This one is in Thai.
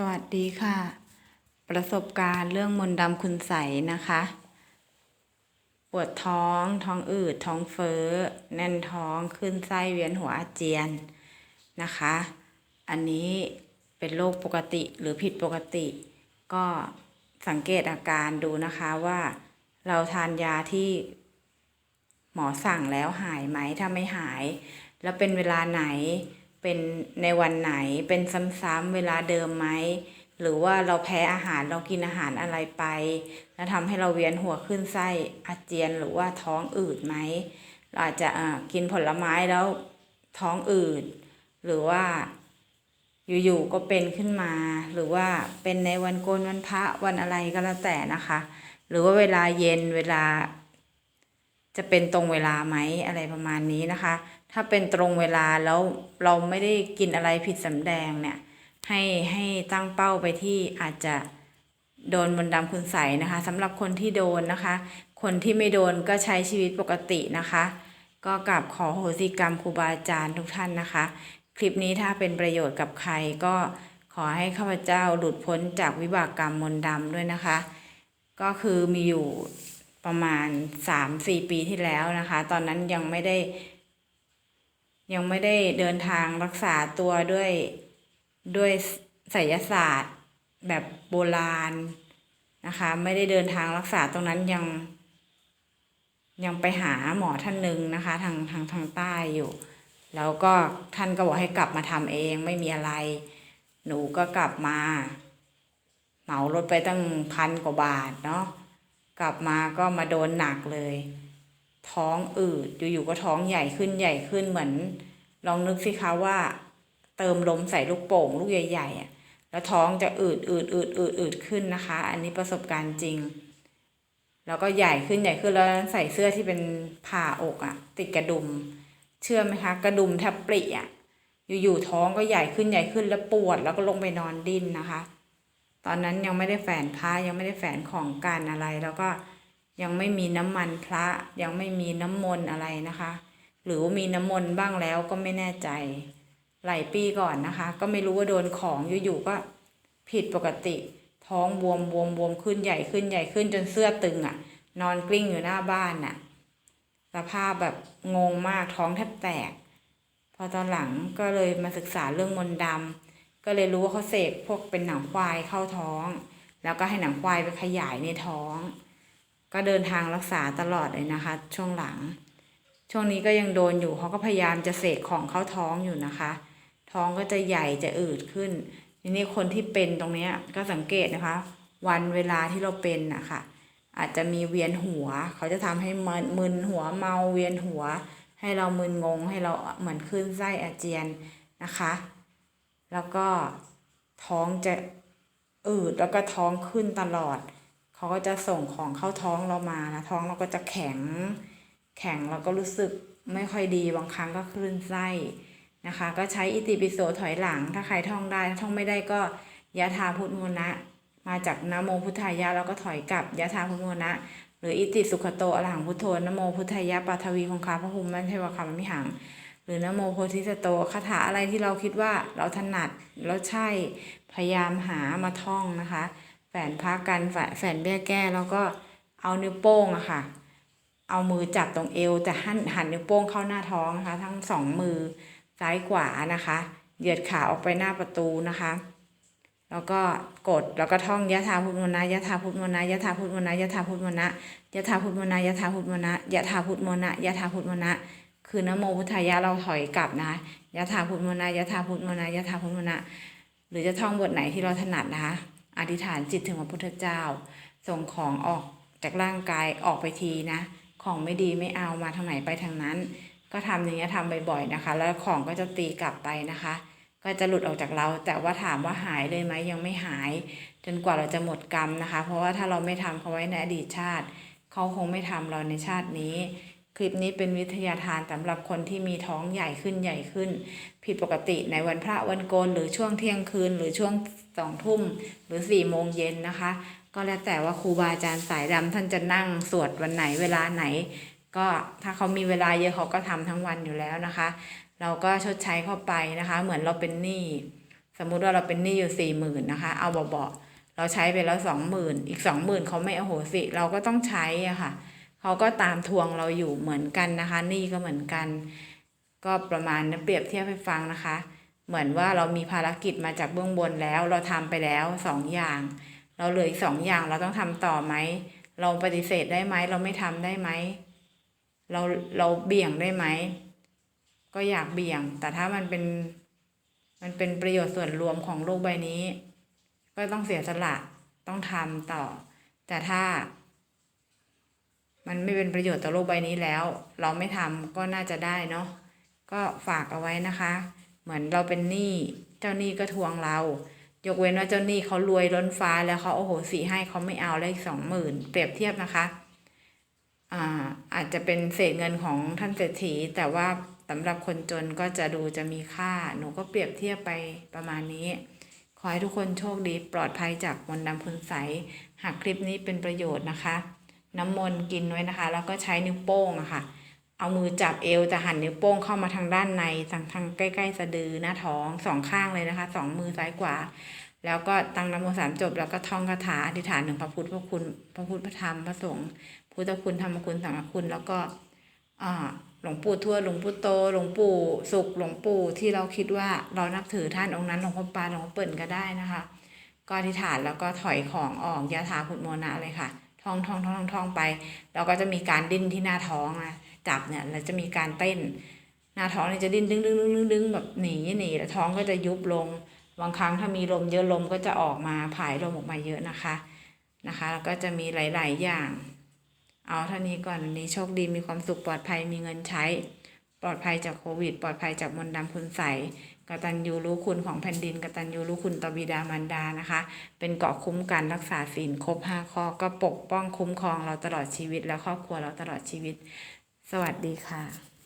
สวัสดีค่ะ ประสบการณ์เรื่องมนต์ดำคุณใสนะคะ ปวดท้อง ท้องอืด ท้องเฟ้อ แน่นท้องขึ้นไส้เวียนหัวอาเจียนนะคะ อันนี้เป็นโรคปกติหรือผิดปกติ ก็สังเกตอาการดูนะคะว่าเราทานยาที่หมอสั่งแล้วหายไหมถ้าไม่หาย แล้วเป็นเวลาไหน เป็นในวันไหนเป็นซ้ำๆเวลาเดิมไหมหรือว่าเราแพ้อาหารเรากินอาหารอะไรไป แล้วทำให้เราเวียนหัวขึ้นไส้อาเจียนหรือว่าท้องอืดไหมเราอาจจะอ่ากินผลไม้แล้วท้องอืดหรือว่าอยู่ๆก็เป็นขึ้นมา หรือว่าเป็นในวันโกนวันพระวันอะไรก็แล้วแต่นะคะ หรือว่าเวลาเย็นเวลา จะเป็นตรงเวลาไหมอะไรประมาณนี้นะคะ ถ้าเป็นตรงเวลาแล้วเราไม่ได้กินอะไรผิดสำแดงเนี่ย ให้ให้ตั้งเป้าไปที่อาจจะโดนมนต์ดำคุณใสนะคะสำหรับคนที่โดนนะคะ คนที่ไม่โดนก็ใช้ชีวิตปกตินะคะ ก็กราบขอโหสิกรรมครูบาอาจารย์ทุกท่านนะคะ คลิปนี้ถ้าเป็นประโยชน์กับใครก็ขอให้ข้าพเจ้าหลุดพ้นจากวิบากกรรมมนต์ดำด้วยนะคะ ก็คือมีอยู่ ประมาณสามสี่ปีที่แล้วนะคะ ตอนนั้นยังไม่ได้ ยังไม่ได้เดินทางรักษาตัวด้วยด้วยไสยศาสตร์แบบโบราณนะคะ ไม่ได้เดินทางรักษาตรงนั้นยัง ยังไปหาหมอท่านหนึ่งนะคะ ทางทางทางใต้อยู่ แล้วก็ท่านก็บอกให้กลับมาทำเองไม่มีอะไร หนูก็กลับมา เหมารถไปตั้งพันกว่าบาทเนาะ กลับมาก็มาโดนหนักเลย ท้องอืดอยู่ๆก็ท้องใหญ่ขึ้นใหญ่ขึ้นเหมือน ลองนึกสิคะว่า เติมลมใส่ลูกโป่งลูกใหญ่ๆอะแล้วท้องจะอืดอืดอืดอืดอืดขึ้นนะคะ อันนี้ประสบการณ์จริง แล้วก็ใหญ่ขึ้นใหญ่ขึ้นแล้วใส่เสื้อที่เป็นผ่าอกอะ ติดกระดุม เชื่อไหมคะ กระดุมแทบปริอะอยู่ๆท้องก็ใหญ่ขึ้นใหญ่ขึ้นแล้วปวดแล้วก็ลงไปนอนดิ้นนะคะ ตอนนั้นยังไม่ได้แฝนพระยังไม่ได้แฝนของการอะไร แล้วก็ยังไม่มีน้ำมันพระ ยังไม่มีน้ำมนต์อะไรนะคะ หรือมีน้ำมนต์บ้างแล้วก็ไม่แน่ใจหลายปีก่อนนะคะ ก็ไม่รู้ว่าโดนของอยู่ๆก็ผิดปกติ ท้องบวมบวมบวมขึ้นใหญ่ขึ้นใหญ่ขึ้นจนเสื้อตึงอะ่ะ นอนกลิ้งอยู่หน้าบ้านน่ะสภาพแบบงงมากท้องแทบแตก พอตอนหลังก็เลยมาศึกษาเรื่องมนต์ดำ ก็เลยรู้ว่าเขาเสกพวกเป็นหนังควายเข้าท้อง แล้วก็ให้หนังควายไปขยายในท้อง ก็เดินทางรักษาตลอดเลยนะคะ ช่วงหลัง ช่วงนี้ก็ยังโดนอยู่เขาก็พยายามจะเสกของเข้าท้องอยู่นะคะ ท้องก็จะใหญ่จะอืดขึ้นทีนี้คนที่เป็นตรงนี้ก็สังเกตนะคะ วันเวลาที่เราเป็นนะคะอาจจะมีเวียนหัว เขาจะทำให้มึนมึนหัวเมาเวียนหัว ให้เรามึนงงให้เราเหมือนขึ้นไส้อาเจียนนะคะ แล้วก็ท้องจะอืดแล้วก็ท้องขึ้นตลอด เขาก็จะส่งของเข้าท้องเรามานะท้องเราก็จะแข็ง แข็งแล้วก็รู้สึกไม่ค่อยดีบางครั้งก็คลื่นไส้นะคะ ก็ใช้อิติปิโสถอยหลัง ถ้าใครท่องได้ถ้าท่องไม่ได้ก็ยะธาพุทโมนะมาจากนโมพุทธายะแล้วก็ถอยกลับยะธาพุทโมนะหรืออิติสุขโตอรหังพุทโธนโมพุทธายะปัทวีคงคาพระภูมิมันเทวคามิหัง หรือนโมโพธิสโตคาถาอะไรที่เราคิดว่าเราถนัดแล้วใช่พยายามหามาท่องนะคะ แฝนพากันแฝแฝนเบี้ยแก้แล้วก็เอานิ้วโป้งอะค่ะ เอามือจับตรงเอวแต่หันหันนิ้วโป้งเข้าหน้าท้องนะคะ ทั้งสองมือซ้ายขวานะคะ เหยียดขาออกไปหน้าประตูนะคะ แล้วก็กดแล้วก็ท่องยะธาพุทธมนะยะธาพุทธมนะยะธาพุทธมนะยะธาพุทธมนะยะธาพุทธมนะยะธาพุทธมนะยะธาพุทธมนะยะธาพุทธมนะ คือนโมพุทธายะเราถอยกลับนะคะยะธาพุทธมนะยะธาพุทธมนะยะธาพุทธมนะหรือจะท่องบทไหนที่เราถนัดนะคะ อธิษฐานจิตถึงพระพุทธเจ้า ส่งของออกจากร่างกายออกไปทีนะ ของไม่ดีไม่เอามาทางไหนไปทางนั้น ก็ทำอย่างเงี้ยทำบ่อยๆนะคะ แล้วของก็จะตีกลับไปนะคะ ก็จะหลุดออกจากเรา แต่ว่าถามว่าหายเลยไหมยังไม่หาย จนกว่าเราจะหมดกรรมนะคะ เพราะว่าถ้าเราไม่ทำเขาไว้ในอดีตชาติ เขาคงไม่ทำเราในชาตินี้ คลิปนี้เป็นวิทยาทานสำหรับคนที่มีท้องใหญ่ขึ้นใหญ่ขึ้น ผิดปกติในวันพระวันโกนหรือช่วงเที่ยงคืน หรือช่วงสองทุ่มหรือสี่โมงเย็นนะคะ ก็แล้วแต่ว่าครูบาอาจารย์สายดำท่านจะนั่งสวดวันไหนเวลาไหน ก็ถ้าเขามีเวลาเยอะเขาก็ทำทั้งวันอยู่แล้วนะคะ เราก็ชดใช้เข้าไปนะคะ เหมือนเราเป็นหนี้สมมุติว่าเราเป็นหนี้อยู่สี่หมื่นนะคะ เอาเบาๆเราใช้ไปแล้วสองหมื่นอีกสองหมื่นเขาไม่อโหสิเราก็ต้องใช้อะค่ะ เขาก็ตามทวงเราอยู่เหมือนกันนะคะหนี้ก็เหมือนกัน ก็ประมาณนั้นเปรียบเทียบให้ฟังนะคะ เหมือนว่าเรามีภารกิจมาจากเบื้องบนแล้ว เราทำไปแล้วสองอย่าง เราเหลืออีกสองอย่างเราต้องทำต่อไหมเราปฏิเสธได้ไหมเราไม่ทำได้ไหมเราเราเบี่ยงได้ไหมก็อยากเบี่ยง แต่ถ้ามันเป็นมันเป็นประโยชน์ส่วนรวมของโลกใบนี้ ก็ต้องเสียสละต้องทำต่อ แต่ถ้า มันไม่เป็นประโยชน์ต่อโลกใบนี้แล้ว เราไม่ทำก็น่าจะได้เนาะก็ฝากเอาไว้นะคะ เหมือนเราเป็นหนี้เจ้าหนี้ก็ทวงเรา ยกเว้นว่าเจ้าหนี้เขารวยล้นฟ้าแล้วเขาโอ้โหสีให้เขาไม่เอาแล้วอีกสองหมื่นเปรียบเทียบนะคะอ่าอาจจะเป็นเศษเงินของท่านเศรษฐี แต่ว่าสำหรับคนจนก็จะดูจะมีค่า หนูก็เปรียบเทียบไปประมาณนี้ ขอให้ทุกคนโชคดีปลอดภัยจากมนต์ดำคุณใส หากคลิปนี้เป็นประโยชน์นะคะ น้ำมนต์กินไว้นะคะ แล้วก็ใช้นิ้วโป้งอะค่ะ เอามือจับเอวแต่หันนิ้วโป้งเข้ามาทางด้านในทางทางใกล้ๆสะดือหน้าท้องสองข้างเลยนะคะสองมือซ้ายขวาแล้วก็ตั้งนโมสามจบแล้วก็ท่องคาถาอธิษฐานถึงพระพุทธพระคุณพระพุทธพระธรรมพระสงฆ์พุทธคุณธรรมคุณสังฆคุณ แล้วก็หลวงปู่ทวดหลวงปู่โตหลวงปู่สุขหลวงปู่ที่เราคิดว่าเรานับถือท่านองค์นั้นหลวงพ่อปานหลวงพ่อเปิ่นก็ได้นะคะ ก็อธิษฐานแล้วก็ถอยของออกยาถาพุทโมนะเลยค่ะ ท้องท้องท้องท้องท้องไป เราก็จะมีการดิ้นที่หน้าท้องนะจับเนี่ยเราจะมีการเต้น หน้าท้องเนี่ยจะดิ้นดึงดึงดึงดึงดึงแบบหนีหนีแล้วท้องก็จะยุบลงบางครั้งถ้ามีลมเยอะลมก็จะออกมาผายลมออกมาเยอะนะคะนะคะ แล้วก็จะมีหลาย ๆ อย่าง เอาเท่านี้ก่อนวันนี้โชคดีมีความสุขปลอดภัยมีเงินใช้ ปลอดภัยจากโควิด ปลอดภัยจากมนต์ดำคุณใสกตัญญูรู้คุณของแผ่นดินกตัญญูรู้คุณตบิดามารดานะคะ เป็นเกาะคุ้มกันรักษาศีลครบห้าข้อก็ปกป้องคุ้มครองเราตลอดชีวิตและครอบครัวเราตลอดชีวิต สวัสดีค่ะ